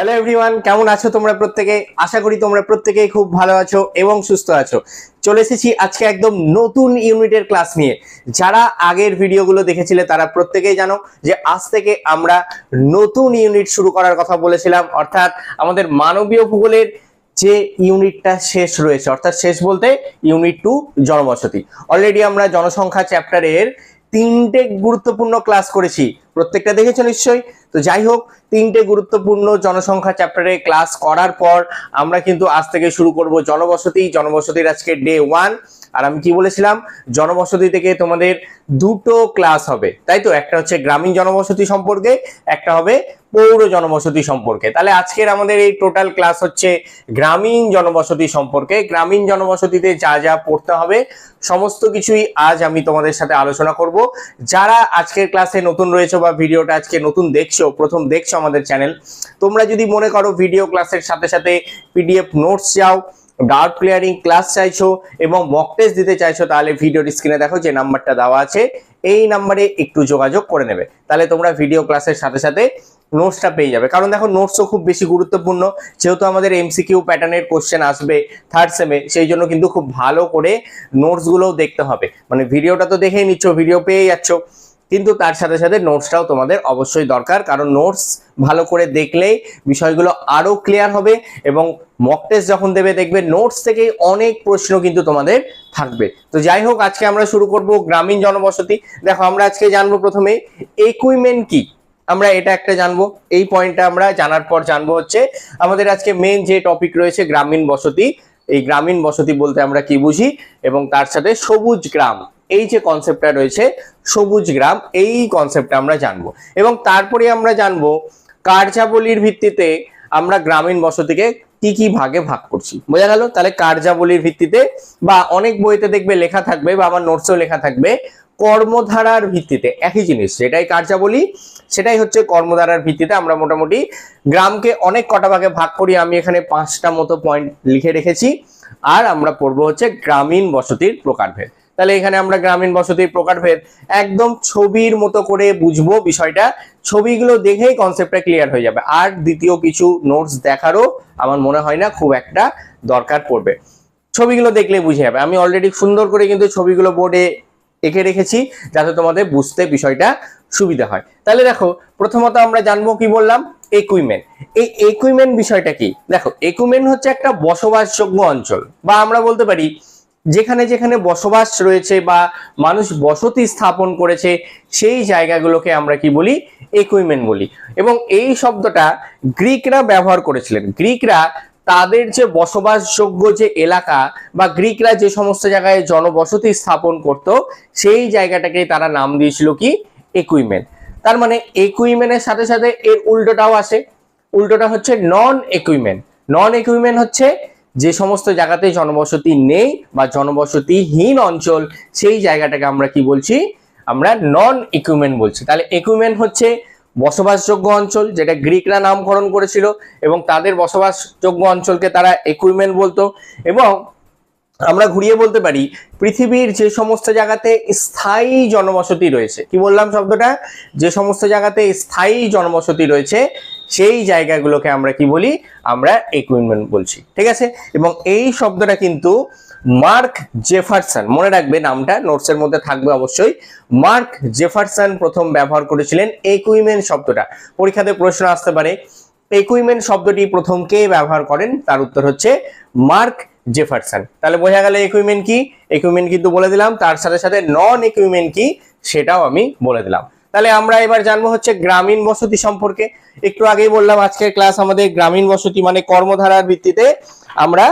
Hello everyone কেমন আছো তোমরা প্রত্যেকে? আশা করি তোমরা প্রত্যেকেই খুব ভালো আছো এবং সুস্থ আছো। চলে এসেছি আজকে একদম নতুন ইউনিটের ক্লাস নিয়ে। যারা আগের ভিডিওগুলো দেখেছিলে, তারা প্রত্যেকেই জানো যে আজ থেকে আমরা নতুন ইউনিট শুরু করার কথা বলেছিলাম। অর্থাৎ আমাদের মানবীয় ভূগোলের যে ইউনিটটা শেষ রয়েছে, অর্থাৎ শেষ বলতে ইউনিট টু জনবসতি অলরেডি আমরা জনসংখ্যা চ্যাপ্টারের তিনটে গুরুত্বপূর্ণ ক্লাস করেছি। প্রত্যেকটা দেখেছ নিশ্চয়ই? তো যাই হোক, তিনটে গুরুত্বপূর্ণ জনসংখ্যা চ্যাপ্টারে ক্লাস করার পর আমরা কিন্তু আজ থেকে শুরু করব। জনবসতি, জনবসতির আজকে ডে ওয়ান আর আমি কি বলেছিলাম? জনবসতি থেকে তোমাদের দুটো ক্লাস হবে, তাই তো? একটা হচ্ছে গ্রামীণ জনবসতি সম্পর্কে, একটা হবে পৌর জনবসতি সম্পর্কে। তাহলে আজকের আমাদের এই টোটাল ক্লাস হচ্ছে গ্রামীণ জনবসতি সম্পর্কে। গ্রামীণ জনবসতিতে যা যা পড়তে হবে, সমস্ত কিছুই আজ আমি তোমাদের সাথে আলোচনা করব। যারা আজকের ক্লাসে নতুন রয়েছে বা ভিডিওটা আজকে নতুন দেখছ, প্রথম দেখছ আমাদের চ্যানেল তোমরা যদি মনে করো ভিডিও ক্লাসের সাথে সাথে পিডিএফ নোটস চাও ডাউট ক্লিয়ারিং ক্লাস চাইছো এবং মক টেস্ট দিতে চাইছো, তাহলে ভিডিওর স্ক্রিনে দেখো যে নাম্বারটা দেওয়া আছে। এই নাম্বারে একটু যোগাযোগ করে নেবে। তাহলে তোমরা ভিডিও ক্লাসের সাথে সাথে নোটসটা পেয়ে যাবে। কারণ দেখো নোটসও খুব বেশি গুরুত্বপূর্ণ। যেহেতু আমাদের এমসিকিউ প্যাটার্নের কোশ্চেন আসবে থার্ড সেমে সেই জন্য কিন্তু খুব ভালো করে নোটসগুলোও দেখতে হবে। মানে ভিডিওটা তো দেখেই নিচ্ছ ভিডিও পেয়ে যাচ্ছ। কিন্তু তার সাথে সাথে নোটসটাও তোমাদের অবশ্যই দরকার, কারণ নোটস ভালো করে দেখলেই বিষয়গুলো আরও ক্লিয়ার হবে এবং মক টেস্ট যখন দেবে দেখবে নোটস থেকে অনেক প্রশ্ন কিন্তু তোমাদের থাকবে। তো যাই হোক, আজকে আমরা শুরু করব গ্রামীণ জনবসতি। দেখো, আমরা আজকে জানব প্রথমে ইকুইপমেন্ট কি? আমরা এটা একটা জানব। এই পয়েন্টটা আমরা জানার পর জানব হচ্ছে আমাদের আজকে মেন যে টপিক রয়েছে গ্রামীণ বসতি, এই গ্রামীণ বসতি বলতে আমরা কি বুঝি? এবং তার সাথে সবুজ গ্রাম। এই যে কনসেপ্টটা রয়েছে, সবুজ গ্রাম, এই কনসেপ্টটা আমরা জানব। এবং তারপরে আমরা জানব, কার্যাবলীর ভিত্তিতে আমরা গ্রামীণ বসতিকে কি কি ভাগে ভাগ করছি। বোঝা গেল? তাহলে কার্যাবলীর ভিত্তিতে বা অনেক বইতে দেখবে লেখা থাকবে বা আমার নোটসেও লেখা থাকবে, কর্মধারার ভিত্তিতে, একই জিনিস, যেটাই কার্যাবলী, সেটাই হচ্ছে কর্মধারার ভিত্তিতে আমরা মোটামুটি গ্রামকে অনেক কটা ভাগে ভাগ করি। আমি এখানে পাঁচটা মতো পয়েন্ট লিখে রেখেছি। আর আমরা পড়ব হচ্ছে গ্রামীণ বসতির প্রকারভেদ। তাহলে এখানে আমরা গ্রামীণ বসতির প্রকারভেদ একদম ছবির মতো করে বুঝব বিষয়টা। ছবিগুলো দেখেই কনসেপ্টটা ক্লিয়ার হয়ে যাবে। আর দ্বিতীয় কিছু নোটস দেখারও আমার মনে হয় না খুব একটা দরকার পড়বে। ছবিগুলো দেখলে বুঝে যাবে। আমি অলরেডি সুন্দর করে কিন্তু ছবিগুলো বোর্ডে এঁকে রেখেছি, যাতে তোমাদের বুঝতে বিষয়টা সুবিধা হয়। তাহলে দেখো, প্রথমত আমরা জানব কি বললাম? একুইপমেন্ট এই একুইপমেন্ট বিষয়টা কি? দেখো একুইপমেন্ট হচ্ছে একটা বসবাসযোগ্য অঞ্চল। বা আমরা বলতে পারি যেখানে যেখানে বসবাস রয়েছে বা মানুষ বসতি স্থাপন করেছে, সেই জায়গাগুলোকে আমরা কি বলি? একুইপমেন্ট বলি। এবং এই শব্দটা গ্রিকরা ব্যবহার করেছিলেন। গ্রিকরা তাদের যে বসবাসযোগ্য যে এলাকা বা গ্রিকরা যে সমস্ত জায়গায় জনবসতি স্থাপন করত, সেই জায়গাটাকে তারা নাম দিয়েছিল কি? একুইপমেন্ট তার মানে একুইপমেন্টের সাথে সাথে এর উল্টোটাও আসে। উল্টোটা হচ্ছে নন একুইপমেন্ট নন একুইপমেন্ট হচ্ছে যে সমস্ত জায়গাতে জনবসতি নেই বা জনবসতিহীন অঞ্চল, সেই জায়গাটাকে আমরা কি বলছি? আমরা নন ইকুইপমেন্ট বলছি। তাহলে ইকুইপমেন্ট হচ্ছে বসবাসযোগ্য অঞ্চল, যেটা গ্রিকরা নামকরণ করেছিল এবং তাদের বসবাসযোগ্য অঞ্চলকে তারা ইকুইপমেন্ট বলতো এবং আমরা ঘুরিয়ে বলতে পারি, পৃথিবীর যে সমস্ত জায়গাতে স্থায়ী জনবসতি রয়েছে। কি বললাম শব্দটা? যে সমস্ত জায়গাতে স্থায়ী জনবসতি রয়েছে সেই জায়গাগুলোকে আমরা কি বলি? আমরা ইকুইপমেন্ট বলছি। ঠিক আছে? এবং এই শব্দটা কিন্তু মার্ক জেফারসন, মনে রাখবে নামটা নোটসের মধ্যে থাকবে অবশ্যই, মার্ক জেফারসন প্রথম ব্যবহার করেছিলেন একুইপমেন্ট শব্দটা। পরীক্ষাতে প্রশ্ন আসতে পারে একুইপমেন্ট শব্দটি প্রথম কে ব্যবহার করেন? তার উত্তর হচ্ছে মার্ক জেফারসন। তাহলে বোঝা গেল ইকুইপমেন্ট কি? ইকুইপমেন্ট কিন্তু বলে দিলাম, তার সাথে সাথে নন ইকুইপমেন্ট কি? সেটাও আমি বলে দিলাম। তাহলে আমরা এবার জানব হচ্ছে গ্রামীণ বসতি সম্পর্কে। একটু আগেই বললাম, আজকের ক্লাস আমাদের গ্রামীণ বসতি মানে কর্মধারার ভিত্তিতে আমরা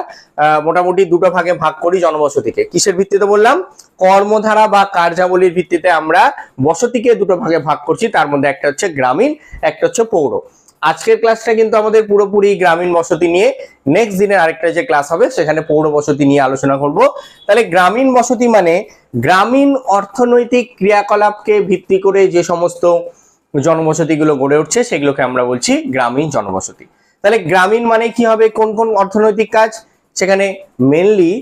মোটামুটি দুটো ভাগে ভাগ করি জনবসতিকে। কিসের ভিত্তিতে বললাম? কর্মধারা বা কার্যাবলীর ভিত্তিতে আমরা বসতিকে দুটো ভাগে ভাগ করছি। তার মধ্যে একটা হচ্ছে গ্রামীণ, একটা হচ্ছে পৌর। আজকের ক্লাসটা কিন্তু আমাদের পুরোপুরি গ্রামীণ বসতি নিয়ে নেক্সট দিনের আরেকটা যে ক্লাস হবে, সেখানে পৌর বসতি নিয়ে আলোচনা করব। তাহলে গ্রামীণ বসতি মানে গ্রামীণ অর্থনৈতিক ক্রিয়াকলাপকে ভিত্তি করে যে সমস্ত জনবসতিগুলো গড়ে উঠছে, সেগুলোকে আমরা বলছি গ্রামীণ জনবসতি। তাহলে গ্রামীণ মানে কি হবে? কোন কোন অর্থনৈতিক কাজ? সেখানে মেনলি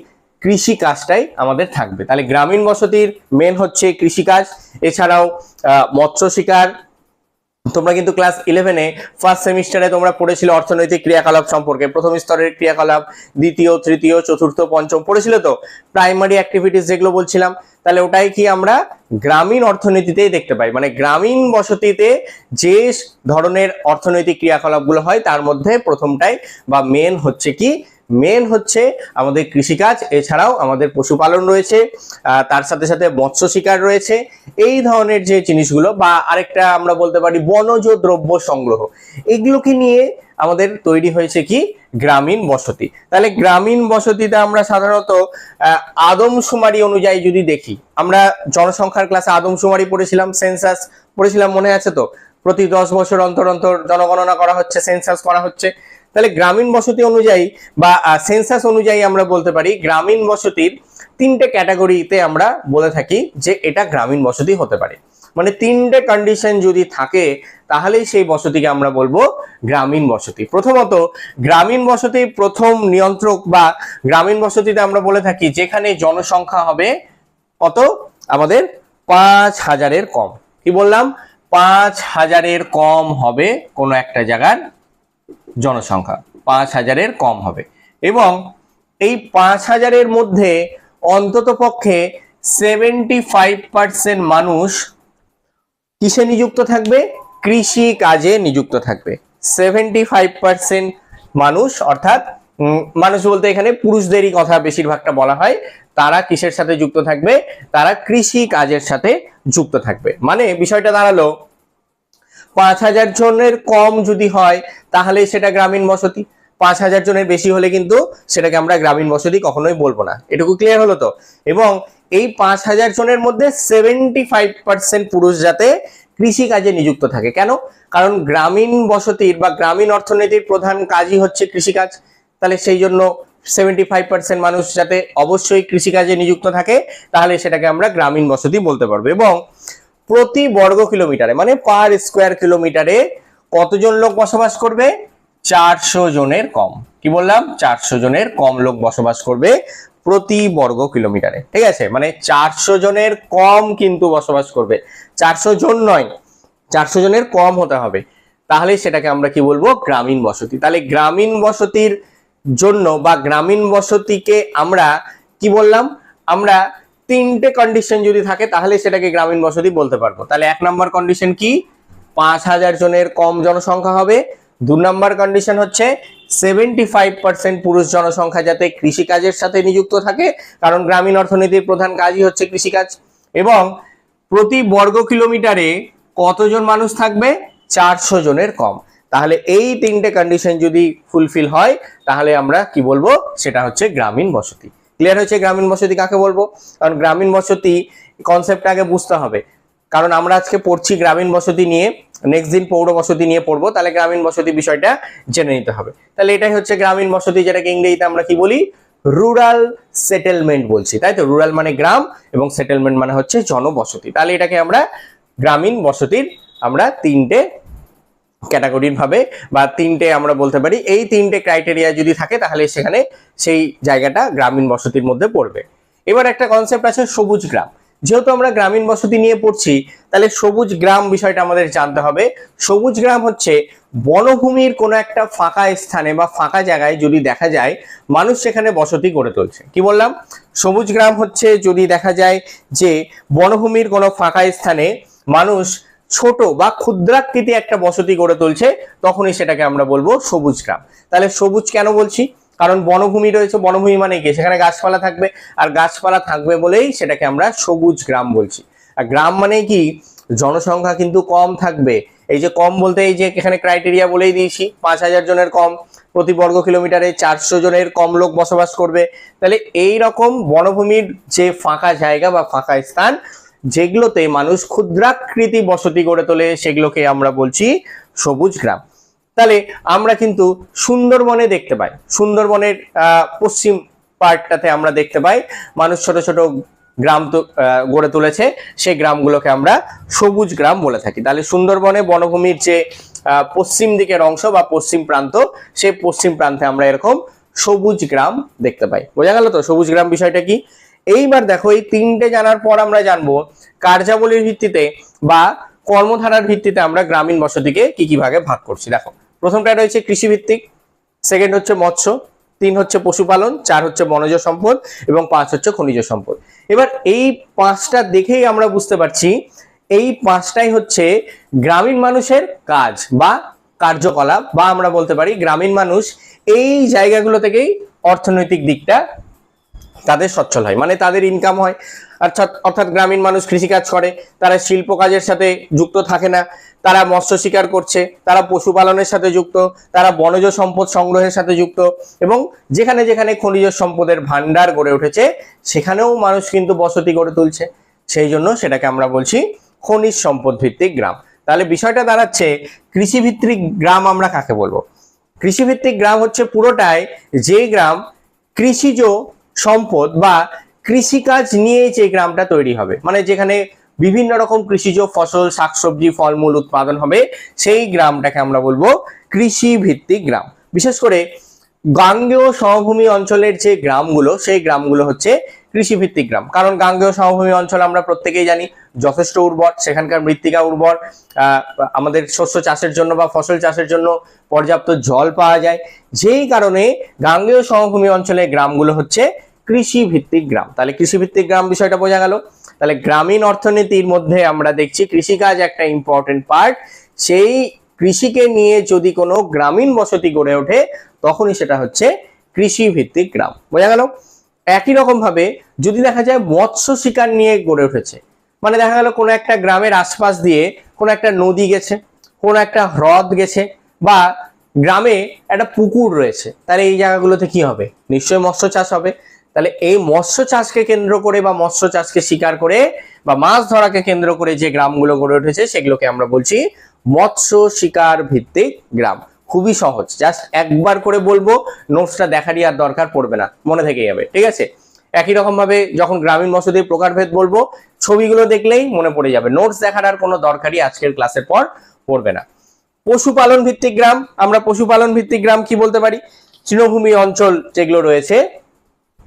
কৃষি কাজটাই আমাদের থাকবে। তাহলে গ্রামীণ বসতির মেন হচ্ছে কৃষিকাজ এছাড়াও মৎস্য শিকার তোমরা কিন্তু ক্লাস ইলেভেনে ফার্স্ট সেমিস্টারে তোমরা পড়েছিলে অর্থনৈতিক ক্রিয়াকলাপ সম্পর্কে। প্রথম স্তরের ক্রিয়াকলাপ, দ্বিতীয়, তৃতীয়, চতুর্থ, পঞ্চম পড়েছিলে তো? প্রাইমারি অ্যাক্টিভিটিস যেগুলো বলছিলাম, তাহলে ওটাই কি আমরা গ্রামীণ অর্থনীতিতেই দেখতে পাই। মানে গ্রামীণ বসতিতে যে ধরনের অর্থনৈতিক ক্রিয়াকলাপগুলো হয়, তার মধ্যে প্রথমটাই বা মেন হচ্ছে কি মেন হচ্ছে আমাদের কৃষিকাজ, এছাড়াও আমাদের পশুপালন রয়েছে তার সাথে সাথে মৎস্য শিকার রয়েছে, এই ধরনের যে জিনিসগুলো বা আরেকটা আমরা বলতে পারি বনজ দ্রব্য সংগ্রহ, এগুলোকে নিয়ে আমাদের তৈরি হয়েছে কি? গ্রামীণ বসতি। তাহলে গ্রামীণ বসতিতে আমরা সাধারণত আদমশুমারি অনুযায়ী যদি দেখি, আমরা জনসংখ্যার ক্লাসে আদমশুমারি পড়েছিলাম সেন্সাস পড়েছিলাম মনে আছে তো? প্রতি দশ বছর অন্তর অন্তর জনগণনা করা হচ্ছে সেন্সাস করা হচ্ছে। তাহলে গ্রামীণ বসতি অনুযায়ী বা সেন্সাস অনুযায়ী আমরা বলতে পারি, গ্রামীণ বসতির তিনটে ক্যাটাগরিতে আমরা বলে থাকি যে এটা গ্রামীণ বসতি হতে পারে। মানে তিনটে কন্ডিশন যদি থাকে, তাহলেই সেই বসতিকে আমরা বলব গ্রামীণ বসতি। প্রথমত, গ্রামীণ বসতি প্রথম নিয়ন্ত্রক বা গ্রামীণ বসতিতে আমরা বলে থাকি যেখানে জনসংখ্যা হবে কত? আমাদের পাঁচ হাজারের কম। কি বললাম? পাঁচ হাজারের কম হবে কোনো একটা জায়গার জনসংখ্যা পাঁচ হাজারের কম হবে। এবং এই পাঁচ হাজারের মধ্যে অন্তত পক্ষে সেভেন্টি ফাইভ পার্সেন্ট মানুষ কিসে নিযুক্ত থাকবে? কৃষি কাজে নিযুক্ত থাকবে। সেভেন্টি ফাইভ পার্সেন্ট মানুষ, অর্থাৎ মানুষ বলতে এখানে পুরুষদেরই কথা বেশিরভাগটা বলা হয়, তারা কিসের সাথে যুক্ত থাকবে? তারা কৃষি কাজের সাথে যুক্ত থাকবে। মানে বিষয়টা দাঁড়াল পাঁচ হাজার জনের কম যদি হয়, তাহলে সেটা গ্রামীণ বসতি। পাঁচ হাজার জনের বেশি হলে কিন্তু সেটাকে আমরা গ্রামীণ বসতি কখনোই বলব না। এটুকু ক্লিয়ার হলো তো? এবং এই পাঁচ হাজার জনের মধ্যে সেভেন্টি ফাইভ পার্সেন্ট পুরুষ যাতে কৃষি কাজে নিযুক্ত থাকে। কেন? কারণ গ্রামীণ বসতির বা গ্রামীণ অর্থনীতির প্রধান কাজই হচ্ছে কৃষিকাজ। তাহলে সেই জন্য সেভেন্টি ফাইভ পার্সেন্ট মানুষ যাতে অবশ্যই কৃষিকাজে নিযুক্ত থাকে, তাহলে সেটাকে আমরা গ্রামীণ বসতি বলতে পারব। এবং প্রতি বর্গ কিলোমিটারে মানে পার স্কোয়ার কিলোমিটারে কতজন লোক বসবাস করবে? চারশো জনের কম। কি বললাম? চারশো জনের কম লোক বসবাস করবে প্রতি বর্গ কিলোমিটারে। ঠিক আছে? মানে চারশো জনের কম কিন্তু বসবাস করবে। চারশো জন নয়, চারশো জনের কম হতে হবে। তাহলে সেটাকে আমরা কি বলব? গ্রামীণ বসতি। তাহলে গ্রামীণ বসতির জন্য বা গ্রামীণ বসতিকে আমরা কি বললাম? আমরা তিনটে কন্ডিশন যদি থাকে, তাহলে সেটাকে গ্রামীণ বসতি বলতে পারব। তাহলে এক নম্বর কন্ডিশন কি? পাঁচ হাজার জনের কম জনসংখ্যা হবে। দু নম্বর কন্ডিশন হচ্ছে সেভেন্টি ফাইভ পার্সেন্ট পুরুষ জনসংখ্যা যাতে কৃষিকাজের সাথে নিযুক্ত থাকে, কারণ গ্রামীণ অর্থনীতির প্রধান কাজই হচ্ছে কৃষিকাজ। এবং প্রতি বর্গ কিলোমিটারে কতজন মানুষ থাকবে? চারশো জনের কম। তাহলে এই তিনটে কন্ডিশন যদি ফুলফিল হয়, তাহলে আমরা কি বলব? সেটা হচ্ছে গ্রামীণ বসতি। ক্লিয়ার হয়েছে গ্রামীণ বসতি কাকে বলব? কারণ গ্রামীণ বসতি কনসেপ্টটা আগে বুঝতে হবে। কারণ আমরা আজকে পড়ছি গ্রামীণ বসতি নিয়ে নেক্সট দিন পৌর বসতি নিয়ে পড়ব, তাহলে গ্রামীণ বসতি বিষয়টা জেনে নিতে হবে। তাহলে এটাই হচ্ছে গ্রামীণ বসতি, যেটাকে ইংরেজিতে আমরা কি বলি? রুরাল সেটেলমেন্ট বলছি, তাই তো? রুরাল মানে গ্রাম এবং সেটেলমেন্ট মানে হচ্ছে জনবসতি। তাহলে এটাকে আমরা গ্রামীণ বসতির আমরা তিনটে ক্যাটাগরির ভাবে বা তিনটে আমরা বলতে পারি। এই তিনটে ক্রাইটেরিয়া যদি থাকে, তাহলে সেখানে সেই জায়গাটা গ্রামীণ বসতির মধ্যে পড়বে। এবার একটা কনসেপ্ট আছে সবুজ গ্রাম। যেহেতু আমরা গ্রামীণ বসতি নিয়ে পড়ছি, তাহলে সবুজ গ্রাম বিষয়টা আমাদের জানতে হবে। সবুজ গ্রাম হচ্ছে বনভূমির কোনো একটা ফাঁকা স্থানে বা ফাঁকা জায়গায় যদি দেখা যায়, মানুষ সেখানে বসতি গড়ে তুলছে। কি বললাম? সবুজ গ্রাম হচ্ছে যদি দেখা যায় যে বনভূমির কোনো ফাঁকা স্থানে মানুষ ছোট বা ক্ষুদ্রাকৃতি একটা বসতি গড়ে তুলছে, তখনই সেটাকে আমরা বলব সবুজ গ্রাম। তাহলে সবুজ কেন বলছি? কারণ বনভূমি রয়েছে, বনভূমি মানে কি? সেখানে গাছপালা থাকবে, আর গাছপালা থাকবে বলেই সেটাকে আমরা সবুজ গ্রাম বলছি। আর গ্রাম মানে কি? জনসংখ্যা কিন্তু কম থাকবে। এই যে কম বলতে এই যে এখানে ক্রাইটেরিয়া বলেই দিয়েছি, পাঁচ হাজার জনের কম, প্রতি বর্গ কিলোমিটারে চারশো জনের কম লোক বসবাস করবে। তাহলে এই রকম বনভূমির যে ফাঁকা জায়গা বা ফাঁকা স্থান যেগুলোতে মানুষ ক্ষুদ্রাকৃতি বসতি গড়ে তোলে, সেগুলোকে আমরা বলছি সবুজ গ্রাম। তাহলে আমরা কিন্তু সুন্দরবনে দেখতে পাই। সুন্দরবনের পশ্চিম পার্টটাতে আমরা দেখতে পাই। মানুষ ছোট ছোট গ্রাম তো গড়ে তুলেছে। সেই গ্রামগুলোকে আমরা সবুজ গ্রাম বলে থাকি। তাহলে সুন্দরবনে বনভূমির যে পশ্চিম দিকের অংশ বা পশ্চিম প্রান্ত সেই পশ্চিম প্রান্তে আমরা এরকম সবুজ গ্রাম দেখতে পাই। বোঝা গেল তো? সবুজ গ্রাম বিষয়টা কি? এইবার দেখো এই তিনটে জানার পর আমরা জানব কার্যাবলীর ভিত্তিতে বা কর্মধারার ভিত্তিতে আমরা গ্রামীণ বসতিকে কি কি ভাগে ভাগ করছি। দেখো, প্রথমটা রয়েছে কৃষিভিত্তিক সেকেন্ড হচ্ছে মৎস্য, তিন হচ্ছে পশুপালন, চার হচ্ছে বনজ সম্পদ এবং পাঁচ হচ্ছে খনিজ সম্পদ। এবার এই পাঁচটা দেখেই আমরা বুঝতে পারছি এই পাঁচটাই হচ্ছে গ্রামীণ মানুষের কাজ বা কার্যকলাপ বা আমরা বলতে পারি গ্রামীণ মানুষ এই জায়গাগুলো থেকেই অর্থনৈতিক দিকটা তাদের সচ্ছল হয় মানে তাদের ইনকাম হয়। অর্থাৎ অর্থাৎ গ্রামীণ মানুষ কৃষিকাজ করে, তারা শিল্প কাজের সাথে যুক্ত থাকে না, তারা মৎস্য শিকার করছে, তারা পশুপালনের সাথে যুক্ত, তারা বনজ সম্পদ সংগ্রহের সাথে যুক্ত এবং যেখানে যেখানে খনিজ সম্পদের ভান্ডার গড়ে উঠেছে, সেখানেও মানুষ কিন্তু বসতি গড়ে তুলছে। সেই জন্য সেটাকে আমরা বলছি খনিজ সম্পদ ভিত্তিক গ্রাম। তাহলে বিষয়টা দাঁড়াচ্ছে, কৃষিভিত্তিক গ্রাম আমরা কাকে বলব? কৃষিভিত্তিক গ্রাম হচ্ছে পুরোটাই যে গ্রাম কৃষিজ সম্পদ বা কৃষিকাজ নিয়ে যে গ্রামটা তৈরি হবে। মানে যেখানে বিভিন্ন রকম কৃষিজ ফসল, শাকসবজি, ফলমূল উৎপাদন হবে, সেই গ্রামটাকে আমরা বলব কৃষি ভিত্তিক গ্রাম। বিশেষ করে গাঙ্গেয় সমভূমি অঞ্চলের যে গ্রামগুলো, সেই গ্রামগুলো হচ্ছে কৃষিভিত্তিক গ্রাম। কারণ গাঙ্গেয় সমভূমি অঞ্চল আমরা প্রত্যেকেই জানি, যথেষ্ট উর্বর, সেখানকার মৃত্তিকা উর্বর আমাদের শস্য চাষের জন্য বা ফসল চাষের জন্য পর্যাপ্ত জল পাওয়া যায়। যেই কারণে গাঙ্গেয় সমভূমি অঞ্চলের গ্রামগুলো হচ্ছে কৃষি ভিত্তিক গ্রাম। তাহলে কৃষি ভিত্তিক গ্রাম বিষয়টা বোঝা গেল। তাহলে গ্রামীণ অর্থনীতির মধ্যে আমরা দেখছি কৃষিকাজ একটা ইম্পর্টেন্ট পার্ট সেই কৃষিকে নিয়ে যদি কোনো গ্রামীণ বসতি গড়ে ওঠে, তখনই সেটা হচ্ছে কৃষি ভিত্তিক গ্রাম। বোঝা গেল? একই রকম ভাবে যদি দেখা যায় মৎস্য শিকার নিয়ে গড়ে উঠেছে মানে দেখা গেল কোনো একটা গ্রামের আশপাশ দিয়ে কোনো একটা নদী গেছে, কোনো একটা হ্রদ গেছে, বা গ্রামে একটা পুকুর রয়েছে, তাহলে এই জায়গাগুলোতে কি হবে? নিশ্চয়ই মৎস্য চাষ হবে। তাহলে এই মৎস্য চাষকে কেন্দ্র করে বা মৎস্য চাষকে শিকার করে বা মাছ ধরাকে কেন্দ্র করে যে গ্রামগুলো গড়ে উঠেছে, সেগুলোকে আমরা বলছি মৎস্য শিকার ভিত্তিক গ্রাম। খুবই সহজ। জাস্ট একবার করে বলব নোটসটা দেখারই আর দরকার পড়বে না। মনে থেকে যাবে, ঠিক আছে? একই রকম ভাবে যখন গ্রামীণ বসতির প্রকারভেদ বলব, ছবিগুলো দেখলেই মনে পড়ে যাবে। নোটস দেখার আর কোনো দরকারই আজকের ক্লাসের পর পড়বে না। পশুপালন ভিত্তিক গ্রাম। আমরা পশুপালন ভিত্তিক গ্রাম কি বলতে পারি? তৃণভূমি অঞ্চল যেগুলো রয়েছে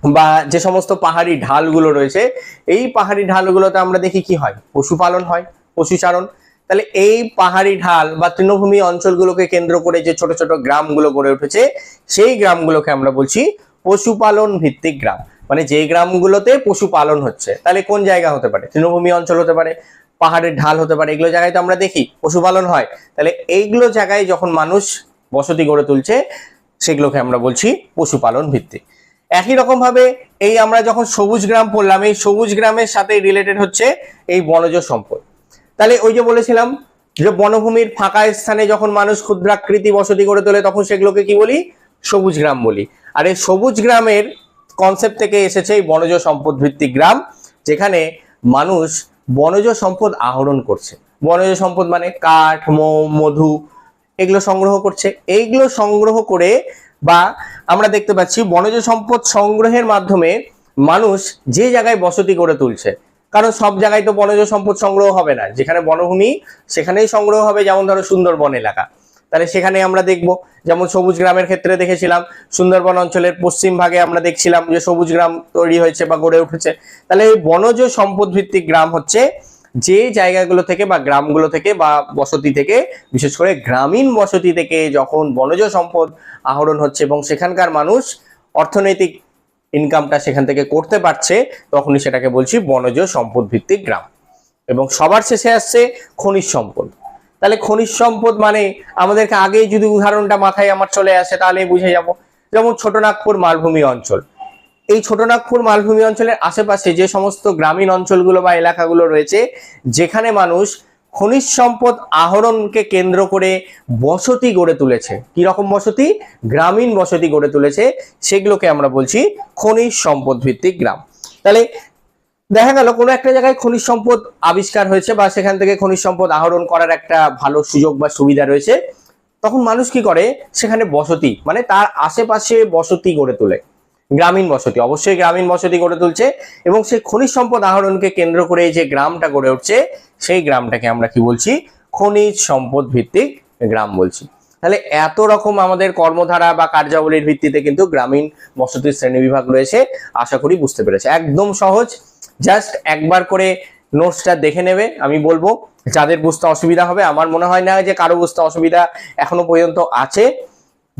বা যে সমস্ত পাহাড়ি ঢালগুলো রয়েছে, এই পাহাড়ি ঢালগুলোতে আমরা দেখি কি হয়? পশুপালন হয়, পশুচারণ। তাহলে এই পাহাড়ি ঢাল বা তৃণভূমি অঞ্চলগুলোকে কেন্দ্র করে যে ছোট ছোট গ্রামগুলো গড়ে উঠেছে, সেই গ্রামগুলোকে আমরা বলছি পশুপালন ভিত্তিক গ্রাম। মানে যে গ্রামগুলোতে পশুপালন হচ্ছে, তাহলে কোন জায়গা হতে পারে? তৃণভূমি অঞ্চল হতে পারে, পাহাড়ের ঢাল হতে পারে, এগুলো জায়গায় তো আমরা দেখি পশুপালন হয়। তাহলে এইগুলো জায়গায় যখন মানুষ বসতি গড়ে তুলছে, সেগুলোকে আমরা বলছি পশুপালন ভিত্তিক। একই রকম ভাবে এই আমরা যখন সবুজ গ্রাম পড়লাম, এই সবুজ গ্রামের সাথে রিলেটেড হচ্ছে এই বনজ সম্পদ। তাহলে ওই যে বলেছিলাম যে বনভূমির ফাঁকা স্থানে যখন মানুষ ক্ষুদ্রাকৃতি বসতি গড়ে তোলে, তখন সেগুলোকে কি বলি? সবুজ গ্রাম বলি। আর এই সবুজ গ্রামের কনসেপ্ট থেকে এসেছে এই বনজ সম্পদ ভিত্তিক গ্রাম, যেখানে মানুষ বনজ সম্পদ আহরণ করছে। বনজ সম্পদ মানে কাঠ, মোম, মধু, এগুলো সংগ্রহ করছে। এইগুলো সংগ্রহ করে বা আমরা দেখতে পাচ্ছি বনজ সম্পদ সংগ্রহের মাধ্যমে মানুষ যে জায়গায় বসতি গড়ে তুলছে। কারণ সব জায়গায় তো বনজ সম্পদ সংগ্রহ হবে না। যেখানে বনভূমি, সেখানেই সংগ্রহ হবে যেমন ধরো সুন্দরবন এলাকা। তাহলে সেখানে আমরা দেখব, যেমন সবুজ গ্রামের ক্ষেত্রে দেখেছিলাম, সুন্দরবন অঞ্চলের পশ্চিম ভাগে আমরা দেখছিলাম যে সবুজ গ্রাম তৈরি হয়েছে বা গড়ে উঠেছে। তাহলে এই বনজ সম্পদ ভিত্তিক গ্রাম হচ্ছে যে জায়গাগুলো থেকে বা গ্রামগুলো থেকে বা বসতি থেকে, বিশেষ করে গ্রামীণ বসতি থেকে যখন বনজ সম্পদ আহরণ হচ্ছে এবং সেখানকার মানুষ অর্থনৈতিক ইনকামটা সেখান থেকে করতে পারছে, তখনই সেটাকে বলছি বনজ সম্পদ ভিত্তিক গ্রাম। এবং সবার শেষে আসছে খনিজ সম্পদ। তাহলে খনিজ সম্পদ মানে আমাদেরকে আগেই যদি উদাহরণটা মাথায় আমার চলে আসে তাহলে বুঝে যাব। যেমন ছোটনাগপুর মালভূমি অঞ্চল। এই ছোটনাগপুর মালভূমি অঞ্চলের আশেপাশে যে সমস্ত গ্রামীণ অঞ্চলগুলো বা এলাকাগুলো রয়েছে, যেখানে মানুষ খনিজ সম্পদ আহরণকে কেন্দ্র করে বসতি গড়ে তুলেছে। রকম বসতি? গ্রামীণ বসতি গড়ে তুলেছে, সেগুলোকে আমরা বলছি খনিজ সম্পদ ভিত্তিক গ্রাম। তাহলে দেখা গেল, কোনো একটা জায়গায় খনিজ সম্পদ আবিষ্কার হয়েছে বা সেখান থেকে খনিজ সম্পদ আহরণ করার একটা ভালো সুযোগ বা সুবিধা রয়েছে, তখন মানুষ কি করে? সেখানে বসতি মানে তার আশেপাশে বসতি গড়ে তোলে। গ্রামীণ বসতি, অবশ্যই গ্রামীণ বসতি গড়ে তুলছে এবং সেই খনিজ সম্পদ আহরণকে কেন্দ্র করে যে গ্রামটা গড়ে উঠছে, সেই গ্রামটাকে আমরা কি বলছি? খনিজ সম্পদ ভিত্তিক গ্রাম বলছি। তাহলে এত রকম আমাদের কর্মধারা বা কার্যাবলীর ভিত্তিতে কিন্তু গ্রামীণ বসতির শ্রেণীবিভাগ রয়েছে, আশা করি বুঝতে পেরেছে। একদম সহজ জাস্ট একবার করে নোটসটা দেখে নেবে, আমি বলব, যাদের বুঝতে অসুবিধা হবে, আমার মনে হয় না যে কারও বুঝতে অসুবিধা এখনও পর্যন্ত আছে।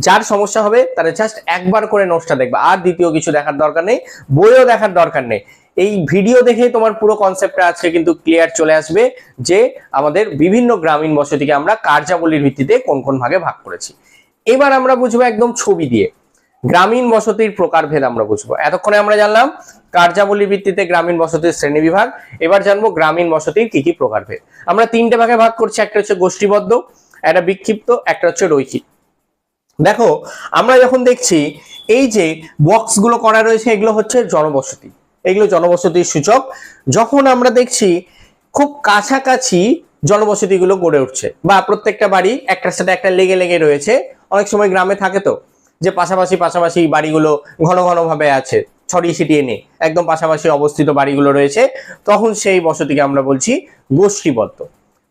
যার সমস্যা হবে তারা জাস্ট একবার করে নোটসটা দেখবে। আর দ্বিতীয় কিছু দেখার দরকার নেই, বইও দেখার দরকার নেই। এই ভিডিও দেখে তোমার পুরো কনসেপ্টটা আজকে কিন্তু ক্লিয়ার চলে আসবে যে আমাদের বিভিন্ন গ্রামীণ বসতিকে আমরা কার্যাবলীর ভিত্তিতে কোন কোন ভাগে ভাগ করেছি। এবার আমরা বুঝব একদম ছবি দিয়ে। গ্রামীণ বসতির প্রকারভেদ আমরা বুঝব। এতক্ষণে আমরা জানলাম কার্যাবলীর ভিত্তিতে গ্রামীণ বসতির শ্রেণি বিভাগ, এবার জানব গ্রামীণ বসতির কি কি প্রকারভেদ। আমরা তিনটে ভাগে ভাগ করছি, একটা হচ্ছে গোষ্ঠীবদ্ধ, একটা বিক্ষিপ্ত, একটা হচ্ছে রৈখিক। দেখো, আমরা যখন দেখছি এই যে বক্সগুলো করা রয়েছে, এগুলো হচ্ছে জনবসতি। এগুলো জনবসতির সূচক। যখন আমরা দেখছি খুব কাছাকাছি জনবসতিগুলো গড়ে উঠছে, বা প্রত্যেকটা বাড়ি একটার সাথে একটা লেগে লেগে রয়েছে, অনেক সময় গ্রামে থাকে তো, যে পাশাপাশি পাশাপাশি বাড়িগুলো ঘন ঘন ভাবে আছে, ছড়িয়ে ছিটিয়ে নেই একদম পাশাপাশি অবস্থিত বাড়িগুলো রয়েছে, তখন সেই বসতিকে আমরা বলছি গোষ্ঠীবদ্ধ।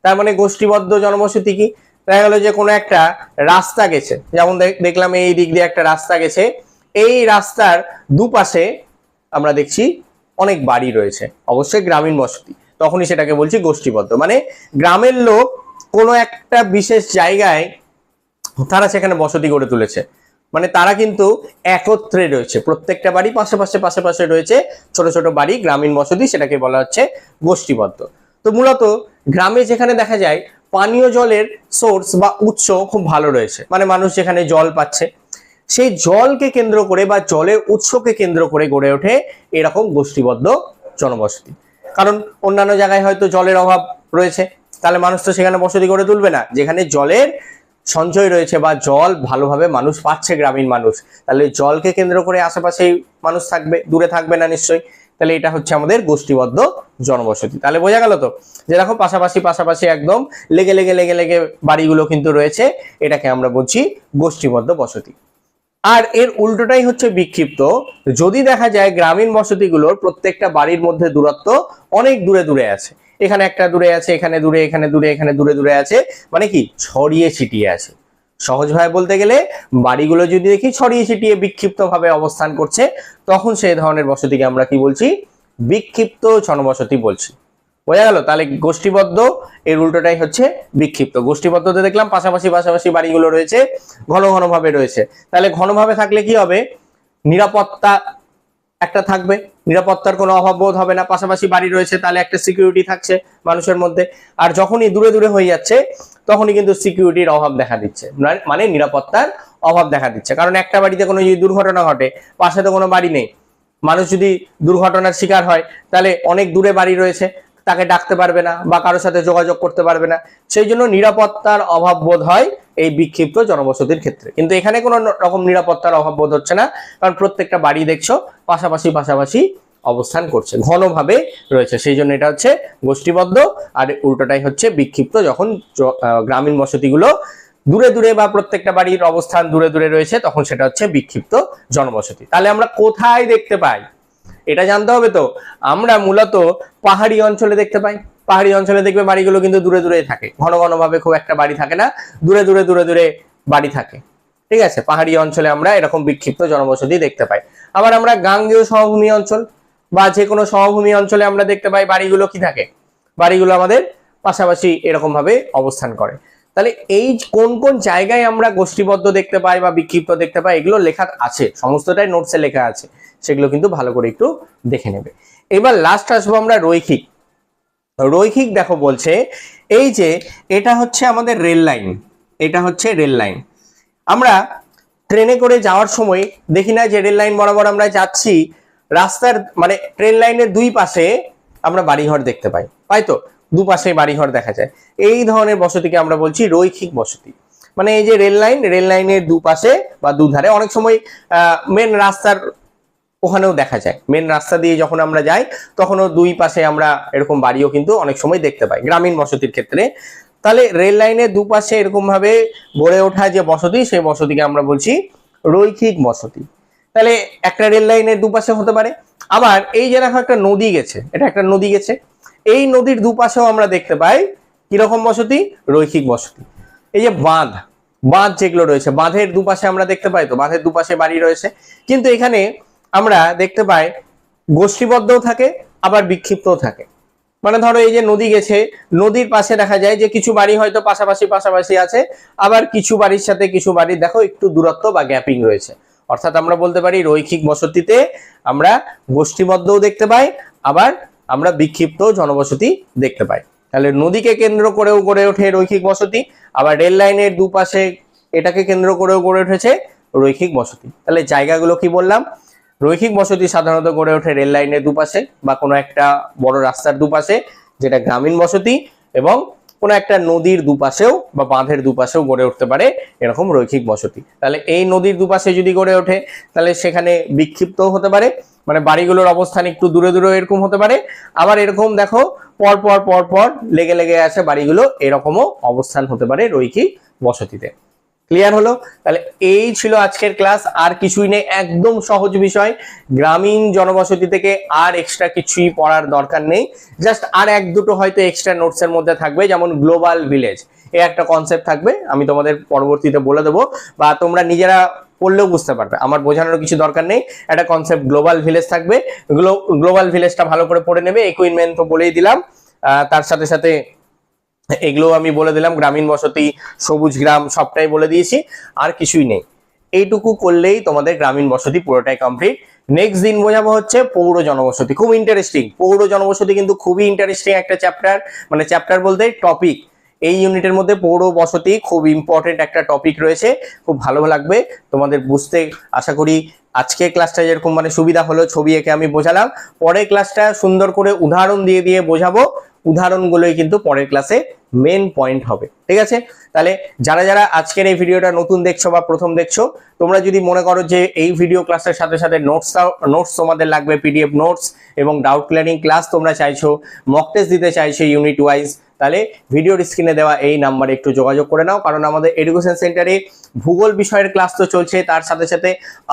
তার মানে গোষ্ঠীবদ্ধ জনবসতি কি? দেখা গেল যে কোনো একটা রাস্তা গেছে। যেমন দেখ- দেখলাম এই দিক দিয়ে একটা রাস্তা গেছে। এই রাস্তার দুপাশে আমরা দেখছি অনেক বাড়ি রয়েছে, অবশ্যই গ্রামীণ বসতি। তখনই সেটাকে বলছি গোষ্ঠীবদ্ধ। মানে গ্রামের লোক কোনো একটা বিশেষ জায়গায় তারা সেখানে বসতি গড়ে তুলেছে। মানে তারা কিন্তু একত্রে রয়েছে। প্রত্যেকটা বাড়ি পাশে পাশে পাশে পাশে রয়েছে ছোট ছোট বাড়ি, গ্রামীণ বসতি, সেটাকে বলা হচ্ছে গোষ্ঠীবদ্ধ। তো মূলত গ্রামে যেখানে দেখা যায় পানীয় জলের সোর্স বা উৎস খুব ভালো রয়েছে। মানে মানুষ যেখানে জল পাচ্ছে, সেই জলকে কেন্দ্র করে বা জলের উৎসকে কেন্দ্র করে গড়ে ওঠে এরকম গোষ্ঠীবদ্ধ জনবসতি। কারণ অন্যান্য জায়গায় হয়তো জলের অভাব রয়েছে, তাহলে মানুষ তো সেখানে বসতি গড়ে তুলবে না। যেখানে জলের সঞ্চয় রয়েছে বা জল ভালোভাবে মানুষ পাচ্ছে, গ্রামীণ মানুষ, তাহলে জলকে কেন্দ্র করে আশেপাশেই মানুষ থাকবে, দূরে থাকবে না নিশ্চয়ই। তাহলে এটা হচ্ছে আমাদের গোষ্ঠীবদ্ধ জনবসতি। তাহলে বোঝা গেল তো যে দেখো পাশাপাশি পাশাপাশি একদম লেগে লেগে লেগে লেগে বাড়িগুলো কিন্তু রয়েছে। এটাকে আমরা বলছি গোষ্ঠীবদ্ধ বসতি। আর এর উল্টোটাই হচ্ছে বিক্ষিপ্ত। যদি দেখা যায় গ্রামীণ বসতিগুলোর প্রত্যেকটা বাড়ির মধ্যে দূরত্ব অনেক দূরে দূরে আছে। এখানে একটা দূরে আছে, এখানে দূরে এখানে দূরে এখানে দূরে দূরে আছে। মানে কি? ছড়িয়ে ছিটিয়ে আছে। সহজভাবে বলতে গেলে, বাড়িগুলো যদি দেখি ছড়িয়ে ছিটিয়ে বিক্ষিপ্ত ভাবে অবস্থান করছে, তখন সেই ধরনের বসতিকে আমরা কি বলছি? বিক্ষিপ্ত জনবসতি বলছি। বোঝা গেল? তাহলে গোষ্ঠীবদ্ধ? এর উল্টোটাই হচ্ছে বিক্ষিপ্ত। গোষ্ঠীবদ্ধতে দেখলাম পাশাপাশি পাশাপাশি বাড়িগুলো রয়েছে, ঘন ঘন ভাবে রয়েছে। তাহলে ঘনভাবে থাকলে কি হবে? নিরাপত্তা একটা থাকবে। নিরাপত্তার কোনো অভাব বোধ হবে না। পাশাপাশি বাড়ি রয়েছে, তাহলে একটা সিকিউরিটি থাকছে মানুষের মধ্যে। আর যখনই দূরে দূরে হয়ে যাচ্ছে তখনই কিন্তু সিকিউরিটির অভাব দেখা দিচ্ছে। মানে- মানে নিরাপত্তার অভাব দেখা দিচ্ছে। কারণ একটা বাড়িতে কোনো যদি দুর্ঘটনা ঘটে, পাশে তো কোনো বাড়ি নেই। মানুষ যদি দুর্ঘটনার শিকার হয়, তাহলে অনেক দূরে বাড়ি রয়েছে। তাকে ডাকতে পারবে না বা কারোর সাথে যোগাযোগ করতে পারবে না। সেই জন্য নিরাপত্তার অভাব বোধ হয় এই বিক্ষিপ্ত জনবসতির ক্ষেত্রে। কিন্তু এখানে কোনো রকম নিরাপত্তার অভাব বোধ হচ্ছে না। কারণ প্রত্যেকটা বাড়ি দেখছ, পাশাপাশি পাশাপাশি অবস্থান করছে, ঘনভাবে রয়েছে। সেই জন্য এটা হচ্ছে গোষ্ঠীবদ্ধ আর উল্টোটাই হচ্ছে বিক্ষিপ্ত। যখন গ্রামীণ বসতিগুলো দূরে দূরে বা প্রত্যেকটা বাড়ির অবস্থান দূরে দূরে রয়েছে, তখন সেটা হচ্ছে বিক্ষিপ্ত জনবসতি। তাহলে আমরা কোথায় দেখতে পাই? এটা জানতে হবে তো। আমরা মূলত পাহাড়ি অঞ্চলে দেখতে পাই। পাহাড়ি অঞ্চলে দেখবে বাড়িগুলো কিন্তু দূরে দূরে থাকে। ঘন ঘন ভাবে খুব একটা বাড়ি থাকে না। দূরে দূরে দূরে দূরে বাড়ি থাকে। ঠিক আছে? পাহাড়ি অঞ্চলে আমরা এরকম বিক্ষিপ্ত জনবসতি দেখতে পাই। আবার আমরা গাঙ্গেয় সমভূমি অঞ্চল বা যে কোনো সমভূমি অঞ্চলে আমরা দেখতে পাই বাড়িগুলো কি থাকে? বাড়িগুলো আমাদের পাশাপাশি এরকম ভাবে অবস্থান করে। তাহলে এই কোন কোন জায়গায় আমরা গোষ্ঠীবদ্ধ দেখতে পাই বা বিক্ষিপ্ত দেখতে পাই, এগুলো লেখা আছে। সমস্তটাই নোটসে লেখা আছে। সেগুলো কিন্তু ভালো করে একটু দেখে নেবে। এবার লাস্ট আসব আমরা রৈখিক। রৈখিক দেখো বলছে, এই যে এটা হচ্ছে আমাদের রেল লাইন এটা হচ্ছে রেল লাইন আমরা ট্রেনে করে যাওয়ার সময় দেখি না যে রেল লাইন বরাবর আমরা যাচ্ছি রাস্তার মানে ট্রেন লাইনের দুই পাশে আমরা বাড়িঘর দেখতে পাই, তাই তো? দুপাশে বাড়িঘর দেখা যায়। এই ধরনের বসতিকে আমরা বলছি রৈখিক বসতি। মানে এই যে রেল লাইন রেল লাইনের দুপাশে বা দুধারে অনেক সময় মেন রাস্তার ওখানেও দেখা যায়। মেন রাস্তা দিয়ে যখন আমরা যাই, তখনও দুই পাশে আমরা এরকম বাড়িও কিন্তু অনেক সময় দেখতে পাই, গ্রামীণ বসতির ক্ষেত্রে। তাহলে রেল লাইনের দুপাশে এরকম ভাবে গড়ে ওঠা যে বসতি, সেই বসতিকে আমরা বলছি রৈখিক বসতি। তাহলে একটা রেল লাইনের দুপাশে হতে পারে। আবার এই যে দেখো একটা নদী গেছে, এটা একটা নদী গেছে। এই নদীর দুপাশেও আমরা দেখতে পাই কীরকম বসতি? রৈখিক বসতি। এই যে বাঁধ বাঁধ যেগুলো রয়েছে, বাঁধের দুপাশে আমরা দেখতে পাই তো, বাঁধের দুপাশে বাড়ি রয়েছে। কিন্তু এখানে আমরা দেখতে পাই গোষ্ঠীবদ্ধও থাকে, আবার বিক্ষিপ্তও থাকে। মানে ধরো এই যে নদী গেছে, নদীর পাশে দেখা যায় যে কিছু বাড়ি হয়তো পাশাপাশি পাশাপাশি আছে, আবার কিছু বাড়ির সাথে কিছু বাড়ির, দেখো একটু দূরত্ব বা গ্যাপিং রয়েছে। অর্থাৎ আমরা বলতে পারি রৈখিক বসতিতে আমরা গোষ্ঠীবদ্ধও দেখতে পাই, আবার আমরা বিক্ষিপ্ত জনবসতি দেখতে পাই। তাহলে নদীকে কেন্দ্র করেও গড়ে ওঠে রৈখিক বসতি, আবার রেল লাইনের দুপাশে এটাকে কেন্দ্র করেও গড়ে উঠেছে রৈখিক বসতি। তাহলে জায়গাগুলো কি বললাম? রৈখিক বসতি সাধারণত গড়ে ওঠে রেল লাইনের দুপাশে বা কোনো একটা বড় রাস্তার দুপাশে, যেটা গ্রামীণ বসতি এবং কোনো একটা নদীর দুপাশেও বা বাঁধের দুপাশেও গড়ে উঠতে পারে এরকম রৈখিক বসতি। তাহলে এই নদীর দুপাশে যদি গড়ে ওঠে, তাহলে সেখানে বিক্ষিপ্ত হতে পারে মানে বাড়িগুলোর অবস্থান একটু দূরে দূরে এরকম হতে পারে। আবার এরকম দেখো, পর পর পর পর লেগে লেগে আছে বাড়িগুলো, এরকমও অবস্থান হতে পারে রৈখিক বসতিতে। ক্লিয়ার হলো? তাহলে এই ছিল আজকের ক্লাস আর কিছুই নেই, একদম সহজ বিষয়। গ্রামীণ জনবসতি থেকে আর এক্সট্রা কিছুই পড়ার দরকার নেই। জাস্ট আর এক দুটো হয়তো এক্সট্রা নোটস এর মধ্যে থাকবে, যেমন গ্লোবাল ভিলেজ এই একটা কনসেপ্ট থাকবে, আমি তোমাদের পরবর্তীতে বলে দেবো, বা তোমরা নিজেরা পড়লেও বুঝতে পারবে। আমার বোঝানোর কিছু দরকার নেই। একটা কনসেপ্ট গ্লোবাল ভিলেজ থাকবে। গ্লোবাল ভিলেজটা ভালো করে পড়ে নেবে একুইনমেন্ট তো বলেই দিলাম। তার সাথে সাথে এগুলো আমি বলে দিলাম, গ্রামীণ বসতি, সবুজ গ্রাম, সবটাই বলে দিয়েছি, আর কিছুই নেই। এইটুকু করলেই তোমাদের গ্রামীণ বসতি পুরোটাই কমপ্লিট নেক্সট দিন বোঝাবো হচ্ছে পৌর জনবসতি। খুব ইন্টারেস্টিং পৌর জনবসতি কিন্তু খুবই ইন্টারেস্টিং একটা চ্যাপ্টার মানে চ্যাপ্টার বলতে টপিক এই ইউনিটের মধ্যে পৌর বসতি খুব ইম্পর্টেন্ট একটা টপিক রয়েছে। খুব ভালো লাগবে তোমাদের বুঝতে। আশা করি আজকে ক্লাসটা যেরকম মানে সুবিধা হলো, ছবি এঁকে আমি বোঝালাম। পরের ক্লাসটা সুন্দর করে উদাহরণ দিয়ে দিয়ে বোঝাবো। উদাহরণগুলোই কিন্তু পরের ক্লাসে মেন পয়েন্ট হবে, ঠিক আছে? তাহলে যারা যারা আজকের এই ভিডিওটা নতুন দেখছ বা প্রথম দেখছ, তোমরা যদি মনে করো যে এই ভিডিও ক্লাসের সাথে সাথে নোটসটাও নোটস তোমাদের লাগবে পিডিএফ নোটস এবং ডাউট ক্লিয়ারিং ক্লাস তোমরা চাইছো মক দিতে চাইছো ইউনিট ওয়াইজ তাহলে ভিডিওর স্ক্রিনে দেওয়া এই নাম্বারে একটু যোগাযোগ করে নাও, কারণ আমাদের এডুকেশন সেন্টারে ভূগোল বিষয়ের ক্লাস তো চলছে, তার সাথে সাথে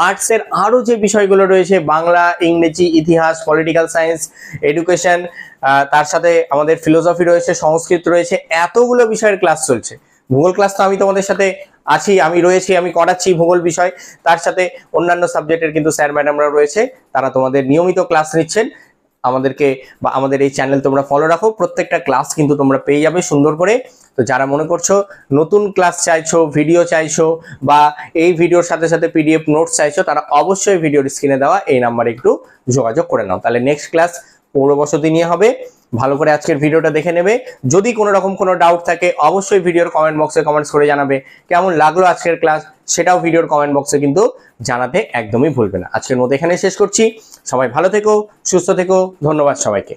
আর্টসের আরও যে বিষয়গুলো রয়েছে, বাংলা, ইংরেজি, ইতিহাস পলিটিক্যাল সায়েন্স এডুকেশন তার সাথে আমাদের ফিলোসফি রয়েছে, সংস্কৃত রয়েছে, এতগুলো বিষয়ের ক্লাস চলছে। ভূগোল ক্লাস তো আমি তোমাদের সাথে আছি, আমি রয়েছি, আমি করাচ্ছি ভূগোল বিষয়, তার সাথে অন্যান্য সাবজেক্টের কিন্তু স্যার ম্যাডামরা রয়েছে, তারা তোমাদের নিয়মিত ক্লাস নিচ্ছেন। আমাদেরকে বা আমাদের এই চ্যানেল তোমরা ফলো রাখো। প্রত্যেকটা ক্লাস কিন্তু তোমরা পেয়ে যাবে সুন্দর করে। তো যারা মনে করছ নতুন ক্লাস চাইছো ভিডিও চাইছো বা এই ভিডিওর সাথে সাথে পিডিএফ নোটস চাইছো, তারা অবশ্যই ভিডিওর স্ক্রিনে দেওয়া এই নাম্বারে একটু যোগাযোগ করে নাও। তাহলে নেক্সট ক্লাস পৌরবসতি নিয়ে হবে। ভালো করে আজকের ভিডিওটা দেখে নেবে। যদি কোনো রকম কোনো ডাউট থাকে, অবশ্যই ভিডিওর কমেন্ট বক্সে কমেন্টস করে জানাবে। কেমন লাগল আজকের ক্লাস সেটাও ভিডিওর কমেন্ট বক্সে কিন্তু জানাতে একদমই ভুলবে না। আজকের মতো এখানে শেষ করছি। সবাই ভালো থেকো, সুস্থ থেকো। ধন্যবাদ সবাইকে।